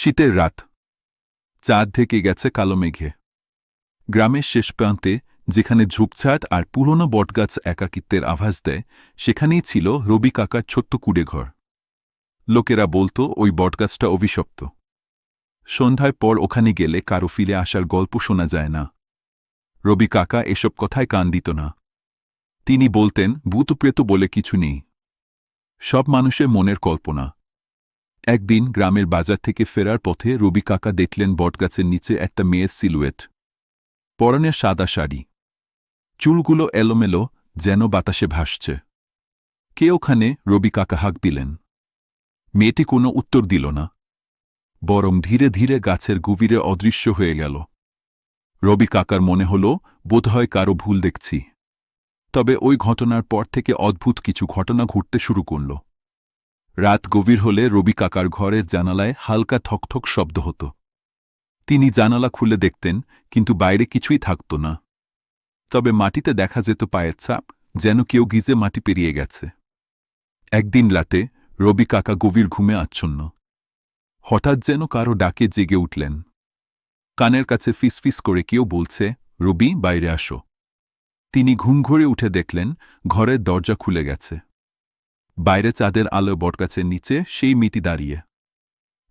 শীতের রাত। চাঁদ থেকে গেছে কালো মেঘে। গ্রামের শেষ প্রান্তে, যেখানে ঝুপঝাট আর পুরনো বটগাছ একাকিত্বের আভাস দেয়, সেখানেই ছিল রবি কাকার ছোট্ট কুড়েঘর। লোকেরা বলতো, ওই বটগাছটা অভিশপ্ত। সন্ধ্যায় পর ওখানে গেলে কারও ফিরে আসার গল্প শোনা যায় না। রবি কাকা এসব কথায় কান দিত না। তিনি বলতেন, ভূতপ্রেত বলে কিছু নেই। সব মানুষের মনের কল্পনা। একদিন গ্রামের বাজার থেকে ফেরার পথে রবি কাকা দেখলেন বটগাছের নিচে একটা মেয়ের সিলুয়েট পরনের সাদা শাড়ি। চুলগুলো এলোমেলো, যেন বাতাসে ভাসছে। কে ওখানে? রবি কাকা হাঁক দিলেন। মেয়েটি কোনো উত্তর দিল না। বরং ধীরে ধীরে গাছের গভীরে অদৃশ্য হয়ে গেল। রবি কাকার মনে হল, বোধহয় কারও ভুল দেখছি। তবে ওই ঘটনার পর থেকে অদ্ভুত কিছু ঘটনা ঘটতে শুরু করল। রাত গভীর হলে রবি কাকার ঘরের জানালায় হালকা ঠকঠক শব্দ হতো। তিনি জানালা খুলে দেখতেন, কিন্তু বাইরে কিছুই থাকত না। তবে মাটিতে দেখা যেত পায়ের ছাপ, যেন কেউ গিজে মাটি পেরিয়ে গেছে। একদিন রাতে রবি কাকা গভীর ঘুমে আচ্ছন্ন। হঠাৎ যেন কারও ডাকে জেগে উঠলেন। কানের কাছে ফিসফিস করে কেউ বলছে, রবি, বাইরে আসো। তিনি ঘুম ঘুরে উঠে দেখলেন, ঘরের দরজা খুলে গেছে। বাইরে চাঁদের আলো বটগাছের নিচে সেই মিতি দাঁড়িয়ে।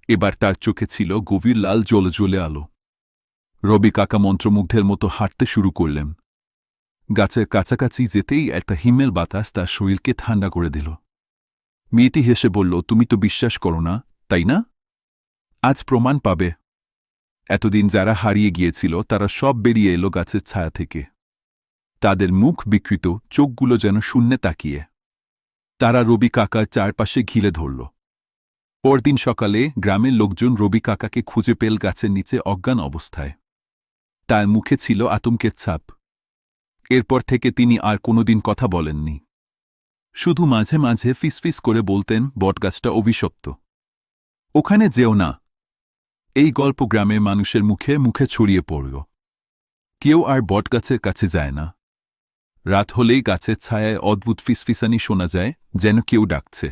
এবার তার চোখে ছিল গভীর লাল জ্বলে আলো। রবি কাকা মন্ত্রমুগ্ধের মতো হাঁটতে শুরু করলেন। গাছের কাছাকাছি যেতেই একটা হিমেল বাতাস তার শরীরকে ঠান্ডা করে দিল। মেয়েটি হেসে বলল, তুমি তো বিশ্বাস করো না, তাই না? আজ প্রমাণ পাবে। এতদিন যারা হারিয়ে গিয়েছিল, তারা সব বেরিয়ে এলো গাছের ছায়া থেকে। তাদের মুখ বিকৃত, চোখগুলো যেন শূন্যে তাকিয়ে। তারা রবি কাকার চারপাশে ঘিরে ধরল। পরদিন সকালে গ্রামের লোকজন রবি কাকাকে খুঁজে পেল গাছের নিচে অজ্ঞান অবস্থায়। তার মুখে ছিল আতঙ্কের ছাপ। এরপর থেকে তিনি আর কোনোদিন কথা বলেননি। শুধু মাঝে মাঝে ফিসফিস করে বলতেন, বটগাছটা অভিশপ্ত। ওখানে যেও না। এই গল্প গ্রামের মানুষের মুখে মুখে ছড়িয়ে পড়ল। কেউ আর বটগাছের কাছে যায় না। রাত হলেই গাছের ছায়ায় অদ্ভুত ফিসফিসানি শোনা যায় যেন কেউ ডাকছে।